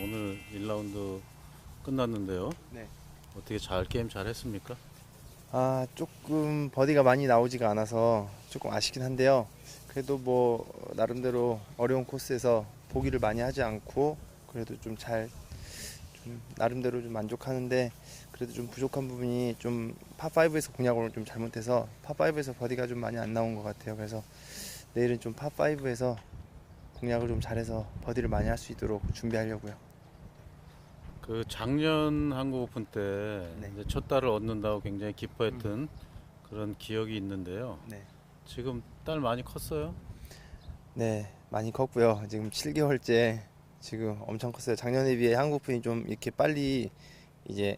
자 오늘 1라운드 끝났는데요. 네. 어떻게 잘 게임 잘 했습니까? 아 조금 버디가 많이 나오지가 않아서 조금 아쉽긴 한데요. 그래도 뭐 나름대로 어려운 코스에서 보기를 많이 하지 않고 그래도 좀잘좀 나름대로 좀 만족하는데 그래도 좀 부족한 부분이 좀 파5에서 공략을 좀 잘못해서 파5에서 버디가 좀 많이 안 나온 것 같아요. 그래서 내일은 좀 파5에서 공략을 좀 잘해서 버디를 많이 할 수 있도록 준비하려고요. 그 작년 한국 오픈 때 네. 이제 첫 딸을 얻는다고 굉장히 기뻐했던 그런 기억이 있는데요. 네. 지금 딸 많이 컸어요? 네, 많이 컸고요. 지금 7개월째 지금 엄청 컸어요. 작년에 비해 한국 분이 좀 이렇게 빨리 이제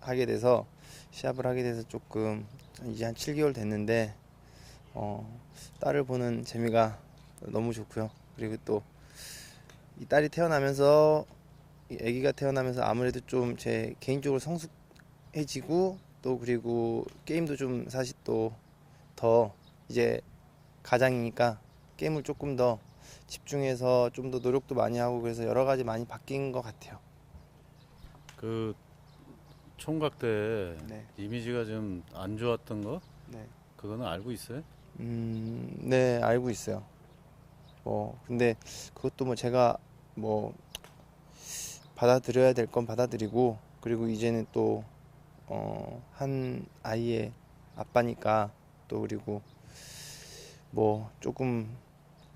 하게 돼서 시합을 하게 돼서 조금 이제 한 7개월 됐는데 어, 딸을 보는 재미가 너무 좋고요. 그리고 또 이 딸이 태어나면서 이 아기가 태어나면서 아무래도 좀 제 개인적으로 성숙해지고 또 그리고 게임도 좀 사실 또 더 이제 가장이니까 게임을 조금 더 집중해서 좀 더 노력도 많이 하고 그래서 여러 가지 많이 바뀐 것 같아요. 그 총각 때 네, 이미지가 좀 안 좋았던 거 네, 그거는 알고 있어요? 음, 네 알고 있어요. 뭐 근데 그것도 뭐 제가 뭐 받아들여야 될 건 받아들이고 그리고 이제는 또 어, 한 아이의 아빠니까 또 그리고 뭐 조금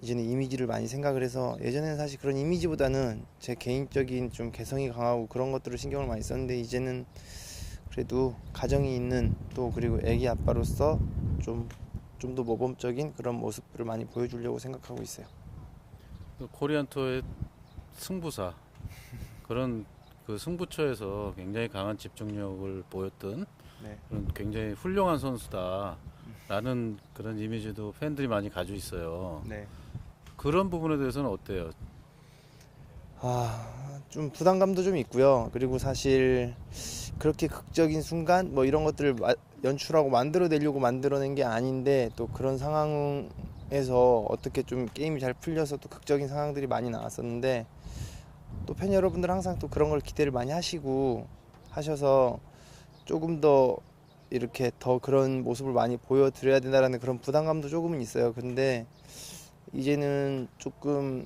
이제는 이미지를 많이 생각을 해서 예전에는 사실 그런 이미지보다는 제 개인적인 좀 개성이 강하고 그런 것들을 신경을 많이 썼는데 이제는 그래도 가정이 있는 또 그리고 아기 아빠로서 좀 좀 더 모범적인 그런 모습들을 많이 보여주려고 생각하고 있어요. 그 코리안 투어의 승부사 그런 그 승부처에서 굉장히 강한 집중력을 보였던 네. 그런 굉장히 훌륭한 선수다라는 그런 이미지도 팬들이 많이 가지고 있어요. 네. 그런 부분에 대해서는 어때요? 아, 좀 부담감도 좀 있고요. 그리고 사실 그렇게 극적인 순간 뭐 이런 것들을 마- 연출하고 만들어내려고 만들어낸 게 아닌데 또 그런 상황에서 어떻게 좀 게임이 잘 풀려서 또 극적인 상황들이 많이 나왔었는데 또 팬 여러분들 항상 또 그런 걸 기대를 많이 하시고 하셔서 조금 더 이렇게 더 그런 모습을 많이 보여드려야 된다라는 그런 부담감도 조금은 있어요. 근데 이제는 조금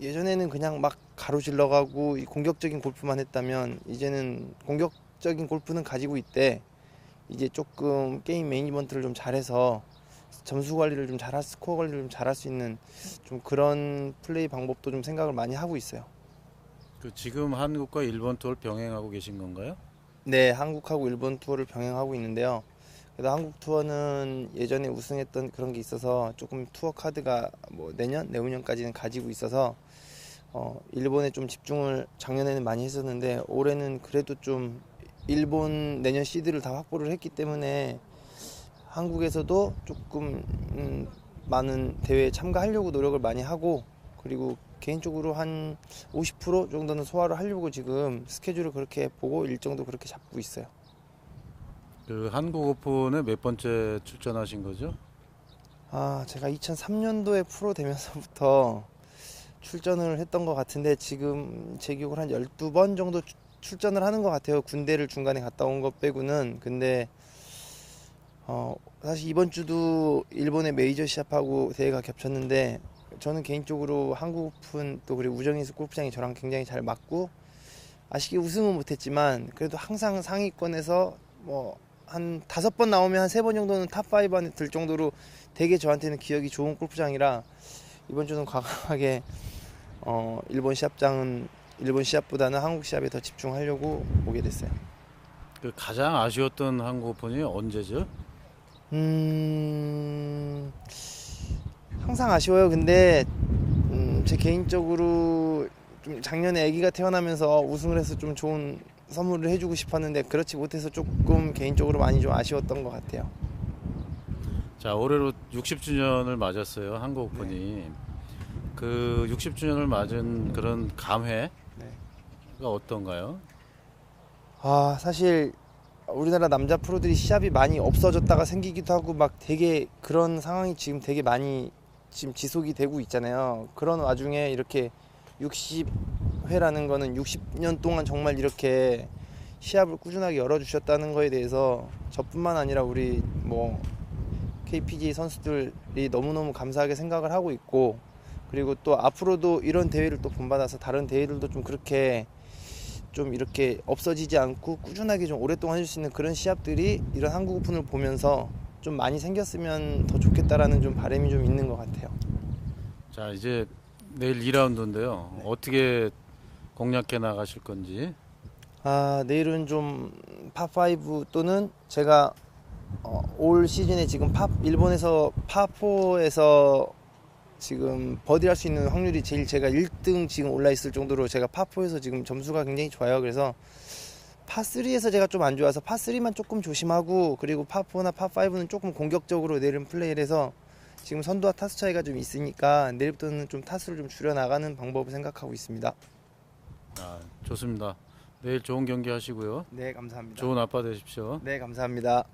예전에는 그냥 막 가로질러 가고 이 공격적인 골프만 했다면 이제는 공격적인 골프는 가지고 있대. 이제 조금 게임 매니지먼트를 좀 잘해서 점수 관리를 좀 잘할 스코어 관리를 좀 잘할 수 있는 좀 그런 플레이 방법도 좀 생각을 많이 하고 있어요. 그 지금 한국과 일본 투어를 병행하고 계신 건가요? 네, 한국하고 일본 투어를 병행하고 있는데요. 그래도 한국 투어는 예전에 우승했던 그런 게 있어서 조금 투어 카드가 뭐 내년, 내후년까지는 가지고 있어서 어, 일본에 좀 집중을 작년에는 많이 했었는데 올해는 그래도 좀 일본 내년 시드를 다 확보를 했기 때문에 한국에서도 조금 음, 많은 대회에 참가하려고 노력을 많이 하고 그리고 개인적으로 한 50% 정도는 소화를 하려고 지금 스케줄을 그렇게 보고 일정도 그렇게 잡고 있어요. 그 한국 오픈에 몇 번째 출전하신 거죠? 아, 제가 2003년도에 프로 되면서부터 출전을 했던 것 같은데 지금 제 기억으로 한 12번 정도 출- 출전을 하는 것 같아요. 군대를 중간에 갔다 온 것 빼고는. 근데 어, 사실 이번 주도 일본의 메이저 시합하고 대회가 겹쳤는데 저는 개인적으로 한국 오픈 또 그리고 우정인스 골프장이 저랑 굉장히 잘 맞고 아쉽게 우승은 못했지만 그래도 항상 상위권에서 뭐 한 다섯 번 나오면 한 세 번 정도는 탑5 안에 들 정도로 되게 저한테는 기억이 좋은 골프장이라 이번 주는 과감하게 어, 일본 시합장은 일본 시합보다는 한국 시합에 더 집중하려고 오게 됐어요. 그 가장 아쉬웠던 한국 오픈이 언제죠? 음, 항상 아쉬워요. 근데 음, 제 개인적으로 좀 작년에 아기가 태어나면서 우승을 해서 좀 좋은 선물을 해주고 싶었는데 그렇지 못해서 조금 개인적으로 많이 좀 아쉬웠던 것 같아요. 자 올해로 60주년을 맞았어요 한국 오픈이. 그 60주년을 맞은 그런 감회가 네. 어떤가요? 아 사실 우리나라 남자 프로들이 시합이 많이 없어졌다가 생기기도 하고 막 되게 그런 상황이 지금 되게 많이 지금 지속이 되고 있잖아요. 그런 와중에 이렇게 60 회라는 거는 60년 동안 정말 이렇게 시합을 꾸준하게 열어주셨다는 거에 대해서 저뿐만 아니라 우리 뭐 KPG 선수들이 너무너무 감사하게 생각을 하고 있고 그리고 또 앞으로도 이런 대회를 또 본받아서 다른 대회들도 좀 그렇게 좀 이렇게 없어지지 않고 꾸준하게 좀 오랫동안 해줄 수 있는 그런 시합들이 이런 한국 오픈을 보면서 좀 많이 생겼으면 더 좋겠다라는 좀 바람이 좀 있는 것 같아요. 자 이제 내일 2라운드인데요. 어떻게 공략해 나가실 건지. 아 내일은 좀 파5 또는 제가 어, 올 시즌에 지금 파 일본에서 파4에서 지금 버디 할 수 있는 확률이 제일 제가 1등 지금 올라 있을 정도로 제가 파4에서 지금 점수가 굉장히 좋아요. 그래서 파3에서 제가 좀 안 좋아서 파3만 조금 조심하고 그리고 파4나 파5는 조금 공격적으로 내일은 플레이를 해서 지금 선두와 타수 차이가 좀 있으니까 내일부터는 좀 타수를 좀 줄여 나가는 방법을 생각하고 있습니다. 아, 좋습니다. 내일 좋은 경기 하시고요. 네 감사합니다. 좋은 아빠 되십시오. 네 감사합니다.